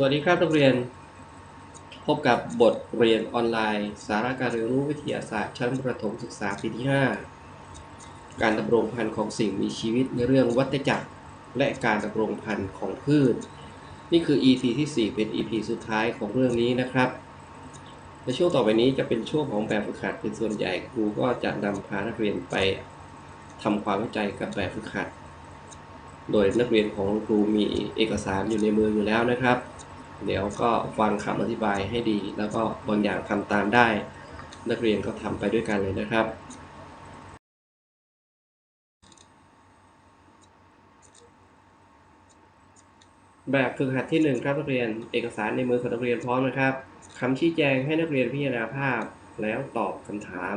สวัสดีครับนักเรียน พบกับบทเรียนออนไลน์ สาระการเรียนรู้วิทยาศาสตร์ชั้นประถมศึกษาปีที่ 5 การดำรงพันธุ์ของสิ่งมีชีวิตในเรื่องวัฏจักร และการดำรงพันธุ์ของพืช นี่คือ EP ที่ 4 เป็น EP สุดท้ายของเรื่องนี้นะครับในช่วงต่อไปนี้จะเป็นช่วงของแบบฝึกหัดเป็นส่วนใหญ่ครูก็จะนำพานักเรียนไปทำความเข้าใจกับแบบฝึกหัด โดยนักเรียนของครูมีเอกสารอยู่ในมืออยู่แล้วนะครับ เดี๋ยวก็ฟังคำอธิบายให้ดี แล้วก็บางอย่างทำตามได้ นักเรียนก็ทำไปด้วยกันเลยนะครับแบบฝึกหัดที่หนึ่งครับนักเรียนเอกสารในมือของนักเรียนพร้อมนะครับคำชี้แจงให้นักเรียนพิจารณาภาพแล้วตอบคำถาม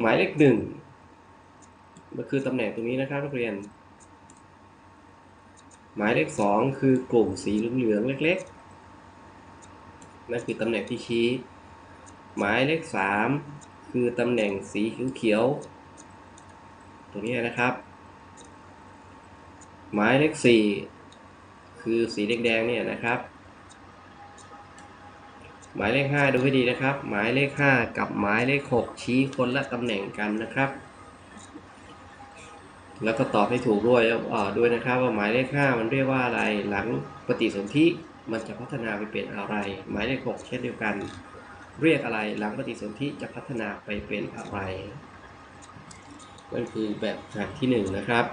หมายเลขหนึ่งมันคือตำแหน่งตรงนี้นะครับนักเรียน หมายเลขสองคือกลุ่มสีเหลืองๆเล็กๆ นั่นคือตำแหน่งที่ชี้ หมายเลขสามคือตำแหน่งสีเขียวๆ ตรงนี้นะครับ หมายเลขสี่คือสีแดงๆ เนี่ยนะครับ หมายเลขห้าดูให้ดีนะครับ หมายเลขห้ากับหมายเลขหกชี้คนละตำแหน่งกันนะครับ แล้วก็ตอบให้ถูกด้วยด้วยนะครับว่าหมายเลขห้ามันเรียกว่าอะไร หลังปฏิสนธิมันจะพัฒนาไปเป็นอะไร หมายเลขหกเช่นเดียวกัน เรียกอะไรหลังปฏิสนธิจะพัฒนาไปเป็นอะไรนั่นคือแบบหัดที่หนึ่งนะครับ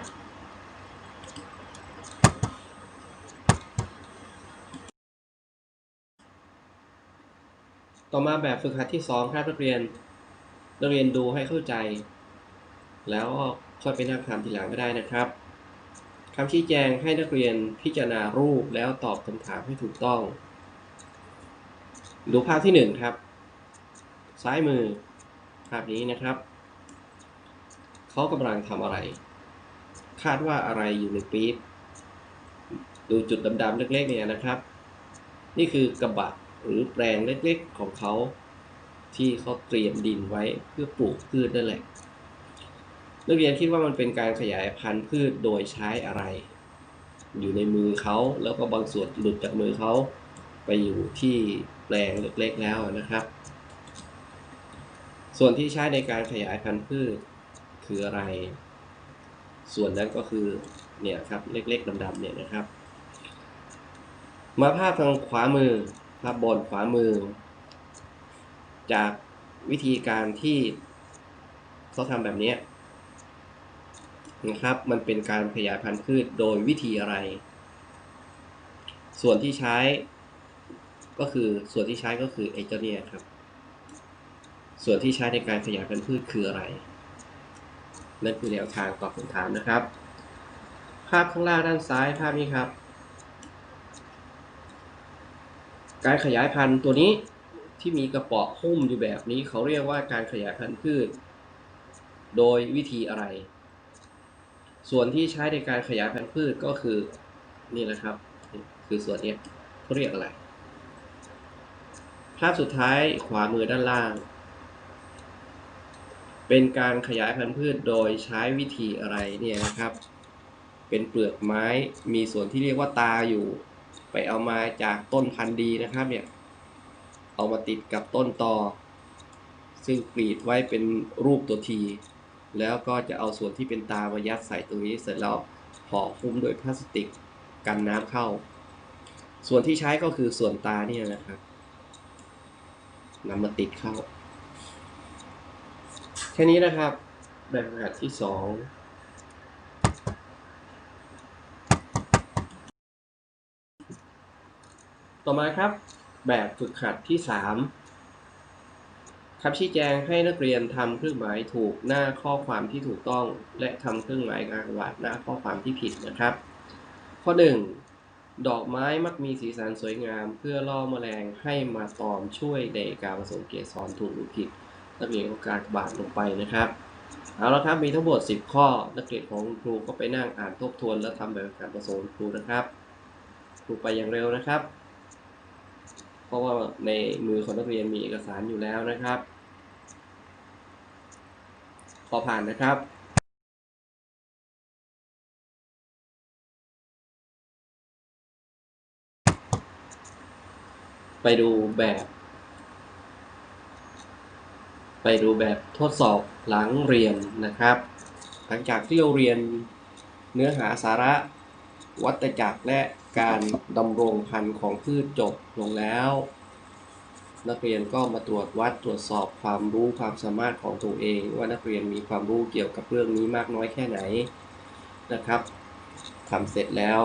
ต่อมาแบบฝึกหัดที่ 2 ครับนักเรียนนักเรียนดูให้เข้าใจ แล้ว ค่อยไปนั่งทำทีหลังก็ได้นะครับคำชี้แจงให้นักเรียนพิจารณารูปแล้วตอบคำถามให้ถูกต้อง ดูภาพที่ 1 ครับ ซ้ายมือ ภาพนี้นะครับ เขากำลังทำอะไร คาดว่าอะไรอยู่ในปี๊บดูจุดดำๆเล็กๆเนี่ยนะครับ นี่คือกระบะหรือแปลงเล็กๆของเขา ที่เขาเตรียมดินไว้เพื่อปลูกพืชนั่นแหละ นักเรียนคิดว่ามันเป็นการขยายพันธุ์พืชโดยใช้อะไร อยู่ในมือเขาแล้วก็บางส่วนหลุดจากมือเขาไปอยู่ที่แปลงเล็กๆแล้วนะครับ ส่วนที่ใช้ในการขยายพันธุ์พืชคืออะไร ส่วนนั้นก็คือเนี่ยครับเล็กๆดำๆเนี่ยนะครับ มาภาพทางขวามือภาพบนขวามือ จากวิธีการที่เขาทำแบบนี้ นะครับ มันเป็นการขยายพันธุ์พืชโดยวิธีอะไร ส่วนที่ใช้ ก็คือส่วนที่ใช้ก็คือไอ้เจ้าเนี่ยครับ ส่วนที่ใช้ในการขยายพันธุ์พืชคืออะไรนั่นคือแนวทางตอบคำถามนะครับ ภาพข้างล่างด้านซ้ายภาพนี้ครับ การขยายพันธุ์ตัวนี้ที่มีกระเปาะหุ้มอยู่แบบนี้เขาเรียกว่าการขยายพันธุ์พืช โดยวิธีอะไร ส่วนที่ใช้ในการขยายพันธุ์พืชก็คือนี่แหละครับ คือส่วนนี้เขาเรียกอะไร ภาพสุดท้ายขวามือด้านล่าง เป็นการขยายพันธุ์พืชโดยใช้วิธีอะไรเนี่ยนะครับ เป็นเปลือกไม้มีส่วนที่เรียกว่าตาอยู่ ไปเอามาจากต้นพันธุ์ดีนะครับเนี่ยเอามาติดกับต้นตอซึ่งกรีดไว้เป็นรูปตัวที แล้วก็จะเอาส่วนที่เป็นตามายัดใส่ตรงนี้เสร็จแล้วห่อคลุมด้วยพลาสติกกันน้ำเข้า ส่วนที่ใช้ก็คือส่วนตาเนี่ยนะครับนำมาติดเข้า แค่นี้นะครับแบบฝึกหัดที่สองต่อมาครับ แบบฝึกหัดที่3 คำชี้แจงให้นักเรียนทำเครื่องหมายถูกหน้าข้อความที่ถูกต้อง และทำเครื่องหมายการวาดหน้าข้อความที่ผิดนะครับ ข้อ 1 ดอกไม้มักมีสีสันสวยงาม เพื่อล่อแมลงให้มาตอมช่วยในการผสมเกสรถูกหรือผิดนักเรียนก็การบาดลงไปนะครับเอาละครับมีทั้งหมด 10 ข้อ นักเรียนของครูก็ไปนั่งอ่านทบทวน และทำแบบการผสมครูนะครับครูไปอย่างเร็วนะครับ เพราะว่าในมือของนักเรียนมีเอกสารอยู่แล้วนะครับ ขอผ่านนะครับไปดูแบบ ไปดูแบบทดสอบหลังเรียนนะครับ หลังจากที่เราเรียนเนื้อหาสาระ วัตจักรและการดำรงพันธุ์ของพืชจบลงแล้ว นักเรียนก็มาตรวจวัดตรวจสอบความรู้ความสามารถของตัวเอง ว่านักเรียนมีความรู้เกี่ยวกับเรื่องนี้มากน้อยแค่ไหนนะครับทำเสร็จแล้ว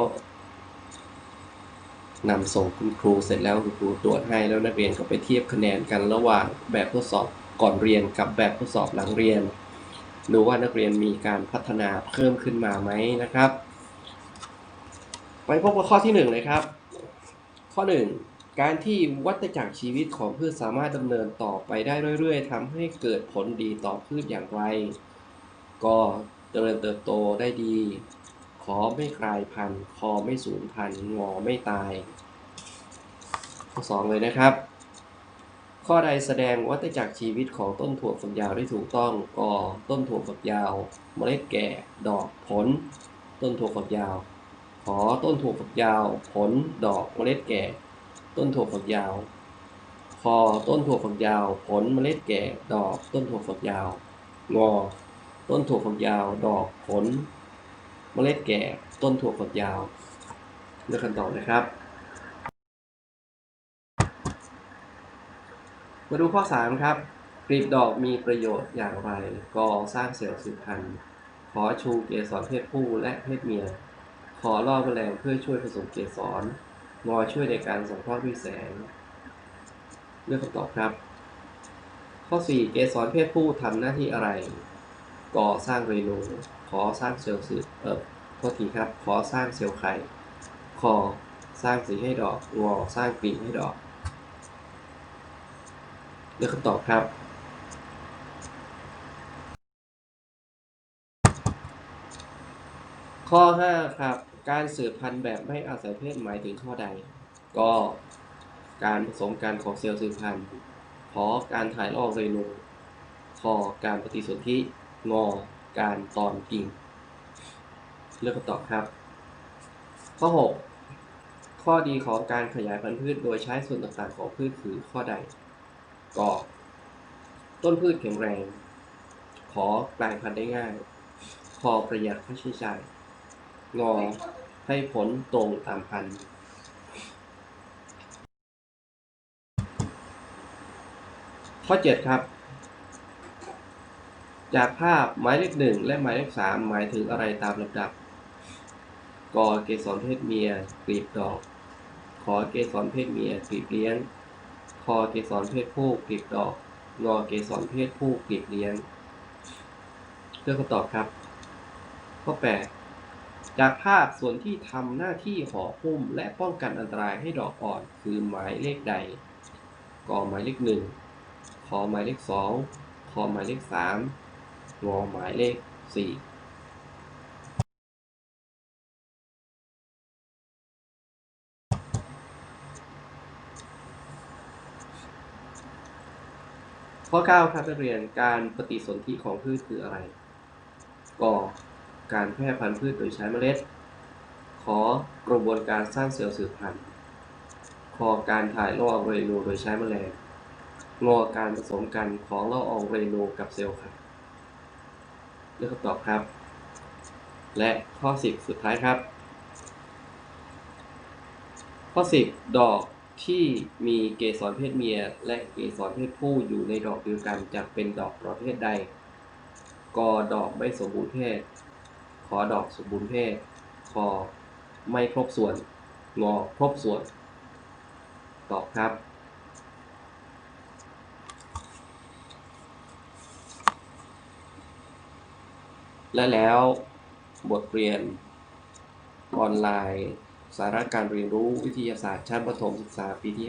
นำส่งคุณครูเสร็จแล้วคุณครูตรวจให้แล้วนักเรียนก็ไปเทียบคะแนนกันระหว่างแบบทดสอบก่อนเรียนกับแบบทดสอบหลังเรียนดูว่านักเรียนมีการพัฒนาเพิ่มขึ้นมาไหมนะครับไปพบกับข้อที่หนึ่งเลยครับ ข้อหนึ่ง การที่วัฏจักรชีวิตของพืชสามารถดำเนินต่อไปได้เรื่อย ๆทำให้เกิดผลดีต่อพืชอย่างไร ก็เจริญเติบโตได้ดี ขอไม่กลายพันธุ์ คอไม่สูญพันธุ์ งอไม่ตาย ข้อสองเลยนะครับ ข้อใดแสดงวัฏจักรชีวิตของต้นถั่วฝักยาวได้ถูกต้องก็ต้นถั่วฝักยาว เมล็ดแก่ ดอกผล ต้นถั่วฝักยาว ขอต้นถั่วฝักยาว ผล ดอก เมล็ดแก่ ต้นถั่วฝักยาว คอต้นถั่วฝักยาว ผลเมล็ดแก่ ดอก ต้นถั่วฝักยาว งอ ต้นถั่วฝักยาว ดอก ผล เมล็ดแก่ ต้นถั่วฝักยาวเลือกคำตอบนะครับ มาดูข้อ 3 ครับกลีบดอกมีประโยชน์อย่างไร ก็สร้างเซลล์สืบพันธุ์ ขอชูเกสรเพศผู้และเพศเมีย ขอล่อแมลงเพื่อช่วยผสมเกสร งอช่วยในการสังเคราะห์ด้วยแสง เลือกคำตอบครับ ข้อ 4 เกสรเพศผู้ทำหน้าที่อะไรก่อสร้างเรนูขอสร้างเซลล์สืบเออโทษทีครับขอสร้างเซลล์ไข่คอสร้างสีให้ดอกงอสร้างปีให้ดอก เลือกคำตอบครับข้อ 5 ครับ การสืบพันธุ์แบบไม่อาศัยเพศหมายถึงข้อใด ก็การผสมกันของเซลล์สืบพันธุ์ขอการถ่ายลอกเรนูคอการปฏิสนธิงอการตอนกิ่ง เลือกคำตอบครับ ข้อ 6 ข้อดีของการขยายพันธุ์พืชโดยใช้ส่วนต่างๆของพืชคือข้อใดก็ต้นพืชแข็งแรง ขอกลายพันธุ์ได้ง่ายคอประหยัดค่าใช้จ่าย งอให้ผลตรงตามพันธุ์ข้อ 7 ครับ จากภาพหมายเลขหนึ่งและหมายเลขสามหมายถึงอะไรตามลำดับ กอเกสรเพศเมียกลีบดอก ขอเกสรเพศเมียกลีบเลี้ยง คอเกสรเพศผู้กลีบดอก งอเกสรเพศผู้กลีบเลี้ยงเลือกคำตอบครับ ข้อ 8 จากภาพส่วนที่ทำหน้าที่ห่อหุ้มและป้องกันอันตรายให้ดอกอ่อนคือหมายเลขใดกอหมายเลขหนึ่งขอหมายเลขสองคอหมายเลขสามงอหมายเลขสี่ข้อ 9 ครับนักเรียนการปฏิสนธิของพืชคืออะไรก การแพร่พันธุ์พืชโดยใช้เมล็ด ขอกระบวนการสร้างเซลล์สืบพันธุ์คอการถ่ายล่อเรนูโดยใช้แมลงงอการผสมกันของละอองเรนูกับเซลล์ไข่เลือกคำตอบครับ และข้อ 10 สุดท้ายครับ ข้อ 10 ดอกที่มีเกสรเพศเมีย และเกสรเพศผู้อยู่ในดอกเดียวกันจะเป็นดอกประเภทใดกอดอกไม่สมบูรณ์เพศ ขอดอกสมบูรณ์เพศคอไม่ครบส่วน งอครบส่วน ตอบครับ และแล้วบทเรียนออนไลน์ สาระการเรียนรู้วิทยาศาสตร์ชั้นประถมศึกษาปีที่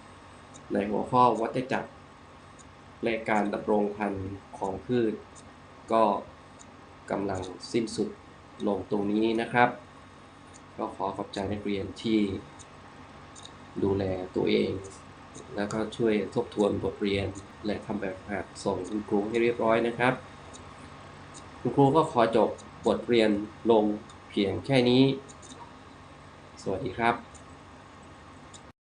5 ในหัวข้อวัฏจักรและการดำรงพันธุ์ของพืช ก็ กำลังสิ้นสุดลงตรงนี้นะครับ ก็ขอขอบใจนักเรียนที่ดูแลตัวเอง แล้วก็ช่วยทบทวนบทเรียน และทำแบบฝึกหัดส่งคุณครูให้เรียบร้อยนะครับ คุณครูก็ขอจบบทเรียนลงเพียงแค่นี้ สวัสดีครับ